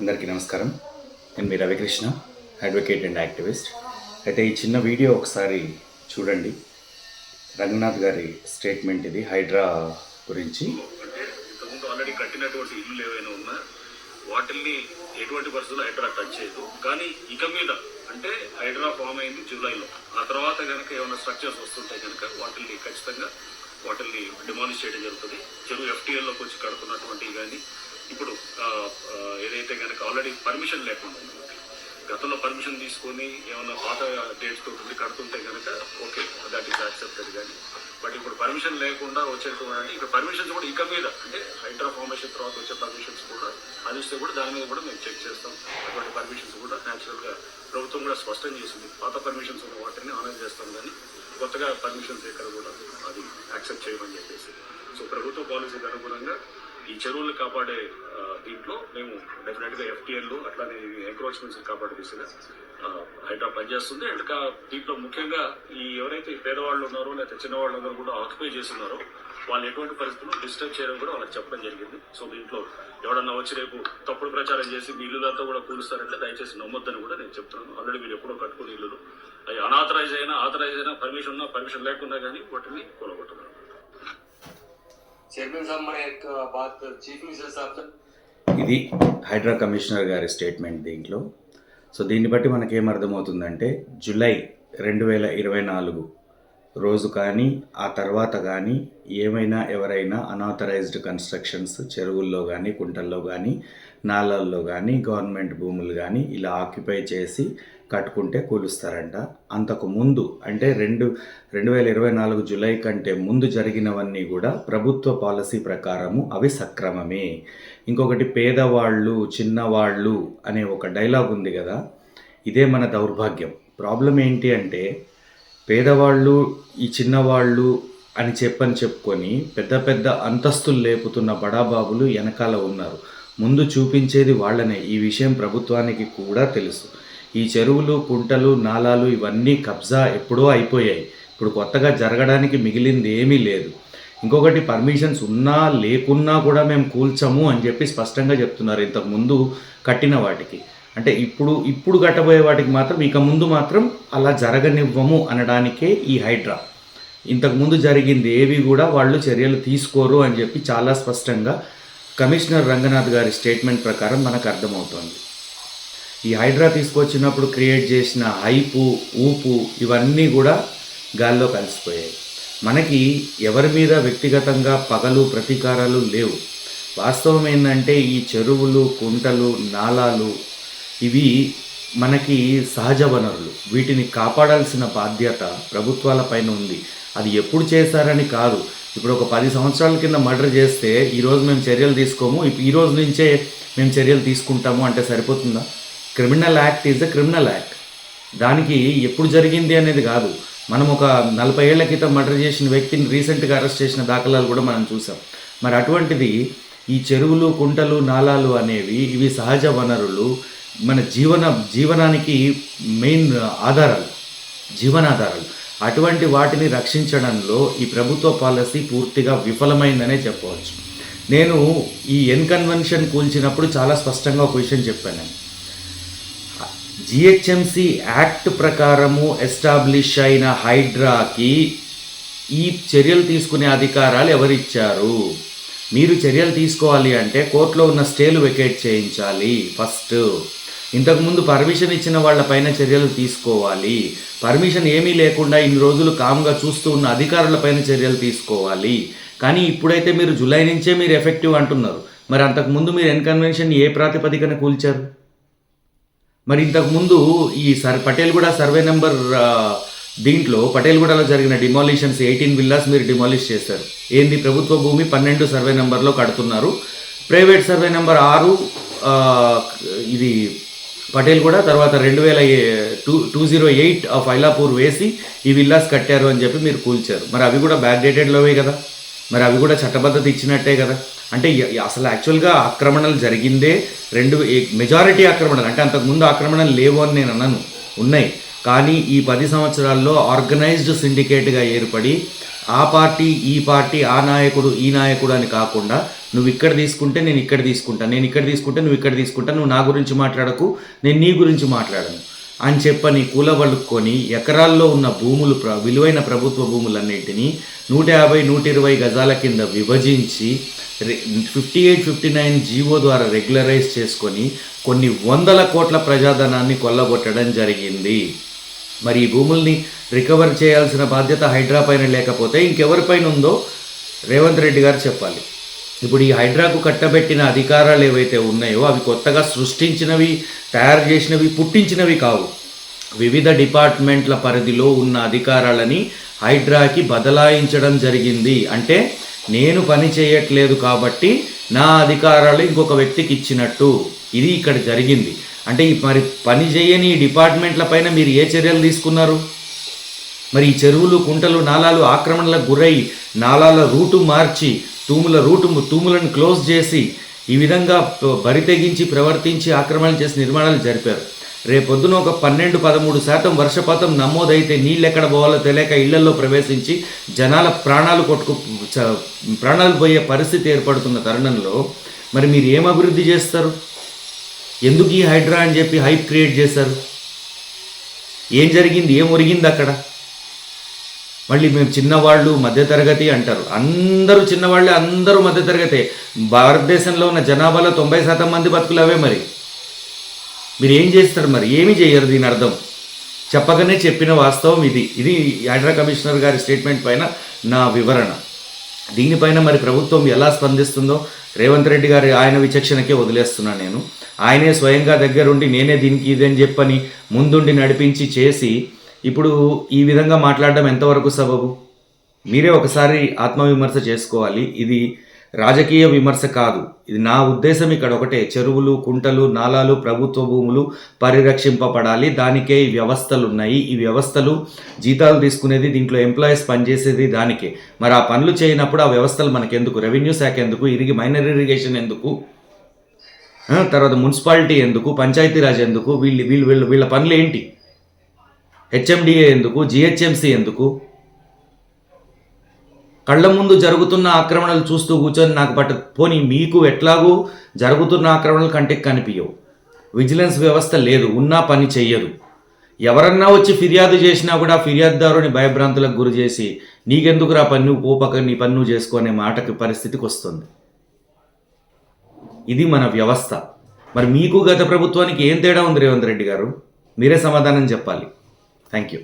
అందరికీ నమస్కారం. నేను మీ రవికృష్ణ అడ్వకేట్ అండ్ యాక్టివిస్ట్ అయితే ఈ చిన్న వీడియో ఒకసారి చూడండి. రంగనాథ్ గారి స్టేట్మెంట్ ఇది హైడ్రా గురించి. అంటే ఇంతకుముందు ఆల్రెడీ కట్టినటువంటి ఇల్లు ఏవైనా ఉన్నా వాటిల్ని ఎటువంటి పరిస్థితుల్లో హైడ్రా టచ్ చేయదు. కానీ ఇక మీద అంటే హైడ్రా ఫామ్ అయింది జూలైలో. ఆ తర్వాత కనుక ఏమైనా స్ట్రక్చర్స్ వస్తుంటే కనుక వాటిల్ని ఖచ్చితంగా వాటిల్ని డిమాలిష్ చేయడం జరుగుతుంది. చెరువు ఎఫ్టీఎల్లోకి వచ్చి కడుతున్నటువంటివి కానీ ఇప్పుడు ఏదైతే కనుక ఆల్రెడీ పర్మిషన్ లేకుండా ఉంది. గతంలో పర్మిషన్ తీసుకొని ఏమైనా పాత డేట్స్ తోటి కడుతుంటే కనుక ఓకే దట్ ఈస్ యాక్సెప్టెడ్ కానీ. బట్ ఇప్పుడు పర్మిషన్ లేకుండా వచ్చేటువంటి ఇక్కడ పర్మిషన్స్ కూడా ఇక మీద అంటే హైడ్రా ఫార్మేషన్ తర్వాత వచ్చే పర్మిషన్స్ కూడా అది కూడా దాని మీద కూడా మేము చెక్ చేస్తాం. అటువంటి పర్మిషన్స్ కూడా న్యాచురల్గా ప్రభుత్వం కూడా స్పష్టం చేసింది. పాత పర్మిషన్స్ ఉన్న వాటిని ఆనర్ చేస్తాం కానీ కొత్తగా పర్మిషన్స్ ఎక్కడ కూడా అది యాక్సెప్ట్ చేయమని చెప్పేసి. సో ప్రభుత్వ పాలసీకి అనుగుణంగా ఈ చెరువులు కాపాడే దీంట్లో మేము డెఫినెట్గా ఎఫ్టీఎల్ అట్లానే ఎంక్రోచ్మెంట్స్ కాపాడే దిశగా హైడ్రా పనిచేస్తుంది. అండ్ దీంట్లో ముఖ్యంగా ఈ ఎవరైతే పేదవాళ్ళు ఉన్నారో లేకపోతే చిన్నవాళ్ళందరూ కూడా ఆక్యుపై చేస్తున్నారో వాళ్ళు ఎటువంటి పరిస్థితులు డిస్టర్బ్ చేయడం కూడా వాళ్ళకి చెప్పడం జరిగింది. సో దీంట్లో ఎవడన్నా వచ్చి రేపు తప్పుడు ప్రచారం చేసి మీ ఇల్లులతో కూడా కూలుస్తారంటే దయచేసి నమ్మొద్దని కూడా నేను చెప్తున్నాను. ఆల్రెడీ మీరు ఎప్పుడో కట్టుకుని ఇల్లు అవి అనాథరైజ్ అయినా ఆథరైజ్ అయినా పర్మిషన్ ఉన్నా పర్మిషన్ లేకుండా కానీ వాటిని కూలగొట్టగలరు ఇది హైడ్రా కమిషనర్ గారి స్టేట్మెంట్ దీంట్లో. సో దీన్ని బట్టి మనకేమర్థమవుతుందంటే జులై రెండు వేల ఇరవై నాలుగు రోజు కానీ ఆ తర్వాత కానీ ఏమైనా ఎవరైనా అనాథరైజ్డ్ కన్స్ట్రక్షన్స్ చెరువుల్లో కానీ కుంటల్లో కానీ నాలల్లో కానీ గవర్నమెంట్ భూములు కానీ ఇలా ఆక్యుపై చేసి కట్టుకుంటే కూలుస్తారంట. అంతకు ముందు అంటే రెండు రెండు వేల ఇరవై నాలుగు జూలై కంటే ముందు జరిగినవన్నీ కూడా ప్రభుత్వ పాలసీ ప్రకారము అవి సక్రమమే. ఇంకొకటి పేదవాళ్ళు చిన్నవాళ్ళు అనే ఒక డైలాగ్ ఉంది కదా ఇదే మన దౌర్భాగ్యం. ప్రాబ్లం ఏంటి అంటే పేదవాళ్ళు ఈ చిన్నవాళ్ళు అని చెప్పని చెప్పుకొని పెద్ద పెద్ద అంతస్తులు లేపుతున్న బడాబాబులు వెనకాల ఉన్నారు. ముందు చూపించేది వాళ్ళనే. ఈ విషయం ప్రభుత్వానికి కూడా తెలుసు. ఈ చెరువులు కుంటలు నాలాలు ఇవన్నీ కబ్జా ఎప్పుడో అయిపోయాయి. ఇప్పుడు కొత్తగా జరగడానికి మిగిలింది ఏమీ లేదు. ఇంకొకటి పర్మిషన్స్ ఉన్నా లేకున్నా కూడా మేము కూల్చము అని చెప్పి స్పష్టంగా చెప్తున్నారు ఇంతకుముందు కట్టిన వాటికి. అంటే ఇప్పుడు ఇప్పుడు కట్టబోయే వాటికి మాత్రం ఇక ముందు మాత్రం అలా జరగనివ్వము అనడానికే ఈ హైడ్రా. ఇంతకుముందు జరిగింది ఏవి కూడా వాళ్ళు చర్యలు తీసుకోరు అని చెప్పి చాలా స్పష్టంగా కమిషనర్ రంగనాథ్ గారి స్టేట్మెంట్ ప్రకారం మనకు అర్థమవుతోంది. ఈ హైడ్రా తీసుకొచ్చినప్పుడు క్రియేట్ చేసిన హైపు ఊపు ఇవన్నీ కూడా గాల్లో కలిసిపోయాయి. మనకి ఎవరి మీద వ్యక్తిగతంగా పగలు ప్రతీకారాలు లేవు. వాస్తవం ఏంటంటే ఈ చెరువులు కుంటలు నాలాలు ఇవి మనకి సహజ వనరులు. వీటిని కాపాడాల్సిన బాధ్యత ప్రభుత్వాల పైన ఉంది. అది ఎప్పుడు చేశారని కాదు. ఇప్పుడు ఒక పది సంవత్సరాల కింద మర్డర్ చేస్తే ఈరోజు మేము చర్యలు తీసుకోము. ఇప్- ఈ రోజు నుంచే మేము చర్యలు తీసుకుంటాము అంటే సరిపోతుందా? Criminal act is the criminal act. దానికి ఎప్పుడు జరిగింది అనేది కాదు. మనం ఒక నలభై ఏళ్ళ క్రితం మర్డర్ చేసిన వ్యక్తిని రీసెంట్గా అరెస్ట్ చేసిన దాఖలాలు కూడా మనం చూసాం. మరి అటువంటిది ఈ చెరువులు కుంటలు నాలాలు అనేవి ఇవి సహజ వనరులు. మన జీవన జీవనానికి మెయిన్ ఆధారాలు జీవనాధారాలు. అటువంటి వాటిని రక్షించడంలో ఈ ప్రభుత్వ పాలసీ పూర్తిగా విఫలమైందనే చెప్పవచ్చు. నేను ఈ ఎన్ కన్వెన్షన్ కూల్చినప్పుడు చాలా స్పష్టంగా ఒక విషయం చెప్పాను. జిహెచ్ఎంసి యాక్ట్ ప్రకారము ఎస్టాబ్లిష్ అయిన హైడ్రాకి ఈ చర్యలు తీసుకునే అధికారాలు ఎవరిచ్చారు? మీరు చర్యలు తీసుకోవాలి అంటే కోర్టులో ఉన్న స్టేలు వెకేట్ చేయించాలి ఫస్ట్. ఇంతకుముందు పర్మిషన్ ఇచ్చిన వాళ్ళపైన చర్యలు తీసుకోవాలి. పర్మిషన్ ఏమీ లేకుండా ఇన్ని రోజులు కామ్గా చూస్తూ ఉన్న అధికారులపైన చర్యలు తీసుకోవాలి. కానీ ఇప్పుడైతే మీరు జూలై నుంచే మీరు ఎఫెక్టివ్ అంటున్నారు. మరి అంతకుముందు మీరు ఎన్కన్వెన్షన్ ఏ ప్రాతిపదికన కూల్చారు? మరి ఇంతకుముందు ఈ సర్ పటేల్గూడ సర్వే నెంబర్ దీంట్లో పటేల్గూడలో జరిగిన డిమాలిషన్స్ ఎయిటీన్ విల్లాస్ మీరు డిమాలిష్ చేశారు. ఏంది? ప్రభుత్వ భూమి పన్నెండు సర్వే నెంబర్లో కడుతున్నారు. ప్రైవేట్ సర్వే నెంబర్ ఆరు ఇది పటేల్ కూడా తర్వాత రెండు వేల two two zero eight of Ailapur వేసి ఈ విల్లాస్ కట్టారు అని చెప్పి మీరు కూల్చారు. మరి అవి కూడా బ్యాక్ డేటెడ్లోవే కదా? మరి అవి కూడా చట్టబద్ధత ఇచ్చినట్టే కదా? అంటే అసలు యాక్చువల్గా ఆక్రమణలు జరిగిందే రెండు మెజారిటీ ఆక్రమణలు. అంటే అంతకుముందు ఆక్రమణలు లేవు అని నేను అన్నాను ఉన్నాయి. కానీ ఈ పది సంవత్సరాల్లో ఆర్గనైజ్డ్ సిండికేట్గా ఏర్పడి ఆ పార్టీ ఈ పార్టీ ఆ నాయకుడు ఈ నాయకుడు అని కాకుండా నువ్వు ఇక్కడ తీసుకుంటే నేను ఇక్కడ తీసుకుంటాను నేను ఇక్కడ తీసుకుంటే నువ్వు ఇక్కడ తీసుకుంటా నువ్వు నా గురించి మాట్లాడకు నేను నీ గురించి మాట్లాడను అని చెప్పని కూలబలుక్కొని ఎకరాల్లో ఉన్న భూములు ప్ర విలువైన ప్రభుత్వ భూములన్నింటినీ నూట యాభై నూట ఇరవై గజాల కింద విభజించి fifty eight fifty nine GO ద్వారా రెగ్యులరైజ్ చేసుకొని కొన్ని వందల కోట్ల ప్రజాధనాన్ని కొల్లగొట్టడం జరిగింది. మరి ఈ భూముల్ని రికవర్ చేయాల్సిన బాధ్యత హైడ్రా పైన లేకపోతే ఇంకెవరిపైన ఉందో రేవంత్ రెడ్డి గారు చెప్పాలి. ఇప్పుడు ఈ హైడ్రాకు కట్టబెట్టిన అధికారాలు ఏవైతే ఉన్నాయో అవి కొత్తగా సృష్టించినవి తయారు చేసినవి పుట్టించినవి కావు. వివిధ డిపార్ట్మెంట్ల పరిధిలో ఉన్న అధికారాలని హైడ్రాకి బదలాయించడం జరిగింది. అంటే నేను పని చేయట్లేదు కాబట్టి నా అధికారాలు ఇంకొక వ్యక్తికి ఇచ్చినట్టు. ఇది ఇక్కడ జరిగింది. అంటే మరి పని చేయని డిపార్ట్మెంట్ల పైన మీరు ఏ చర్యలు తీసుకున్నారు? మరి ఈ చెరువులు కుంటలు నాలాలు ఆక్రమణలకు గురై నాలాల రూటు మార్చి తూముల రూటు తూములను క్లోజ్ చేసి ఈ విధంగా బరితెగించి ప్రవర్తించి ఆక్రమణ చేసి నిర్మాణాలు జరిపారు. రేపొద్దున ఒక పన్నెండు పదమూడు శాతం వర్షపాతం నమోదైతే నీళ్ళు ఎక్కడ పోవాలో తెలియక ఇళ్ళలో ప్రవేశించి జనాల ప్రాణాలు కొట్టుకు ప్రాణాలు పోయే పరిస్థితి ఏర్పడుతున్న తరుణంలో మరి మీరు ఏం అభివృద్ధి చేస్తారు? ఎందుకు ఈ హైడ్రా అని చెప్పి హైప్ క్రియేట్ చేశారు? ఏం జరిగింది? ఏం ఒరిగింది అక్కడ? మళ్ళీ మేము చిన్నవాళ్ళు మధ్యతరగతి అంటారు. అందరూ చిన్నవాళ్ళే అందరూ మధ్యతరగతే. భారతదేశంలో ఉన్న జనాభాలో తొంభై శాతం మంది బతుకులు అవే మరి. మీరు ఏం చేస్తారు మరి? ఏమీ చేయరు దీని అర్థం. చెప్పగానే చెప్పిన వాస్తవం ఇది. ఇది హైడ్రా కమిషనర్ గారి స్టేట్మెంట్ పైన నా వివరణ. దీనిపైన మరి ప్రభుత్వం ఎలా స్పందిస్తుందో రేవంత్ రెడ్డి గారి ఆయన విచక్షణకే వదిలేస్తున్నాను నేను. ఆయనే స్వయంగా దగ్గరుండి నేనే దీనికి ఇదని చెప్పని ముందుండి నడిపించి చేసి ఇప్పుడు ఈ విధంగా మాట్లాడడం ఎంతవరకు సబబు? మీరే ఒకసారి ఆత్మవిమర్శ చేసుకోవాలి. ఇది రాజకీయ విమర్శ కాదు. ఇది నా ఉద్దేశం ఇక్కడ ఒకటే. చెరువులు కుంటలు నాలాలు ప్రభుత్వ భూములు పరిరక్షింపబడాలి. దానికే ఈ వ్యవస్థలు ఉన్నాయి ఈ వ్యవస్థలు జీతాలు తీసుకునేది దీంట్లో ఎంప్లాయీస్ పనిచేసేది దానికే. మరి ఆ పనులు చేయనప్పుడు ఆ వ్యవస్థలు మనకెందుకు? రెవెన్యూ శాఖ ఎందుకు? ఇరిగి మైనర్ ఇరిగేషన్ ఎందుకు? తర్వాత మున్సిపాలిటీ ఎందుకు పంచాయతీరాజ్ ఎందుకు వీళ్ళు వీళ్ళు వీళ్ళు వీళ్ళ పనులు ఏంటి? హెచ్ఎండిఏ ఎందుకు జిహెచ్ఎంసి ఎందుకు? కళ్ళ ముందు జరుగుతున్న ఆక్రమణలు చూస్తూ కూర్చొని నాకు పట్ట పోనీ మీకు ఎట్లాగూ జరుగుతున్న ఆక్రమణలు కంటికి కనిపించవు విజిలెన్స్ వ్యవస్థ లేదు ఉన్నా పని చెయ్యదు. ఎవరన్నా వచ్చి ఫిర్యాదు చేసినా కూడా ఫిర్యాదుదారుని భయభ్రాంతులకు గురి చేసి నీకెందుకురా పన్ను పోపక నీ పన్ను చేసుకునే మాటకి పరిస్థితికి వస్తుంది. ఇది మన వ్యవస్థ. మరి మీకు గత ప్రభుత్వానికి ఏం తేడా ఉంది రేవంత్ రెడ్డి గారు? మీరే సమాధానం చెప్పాలి. Thank you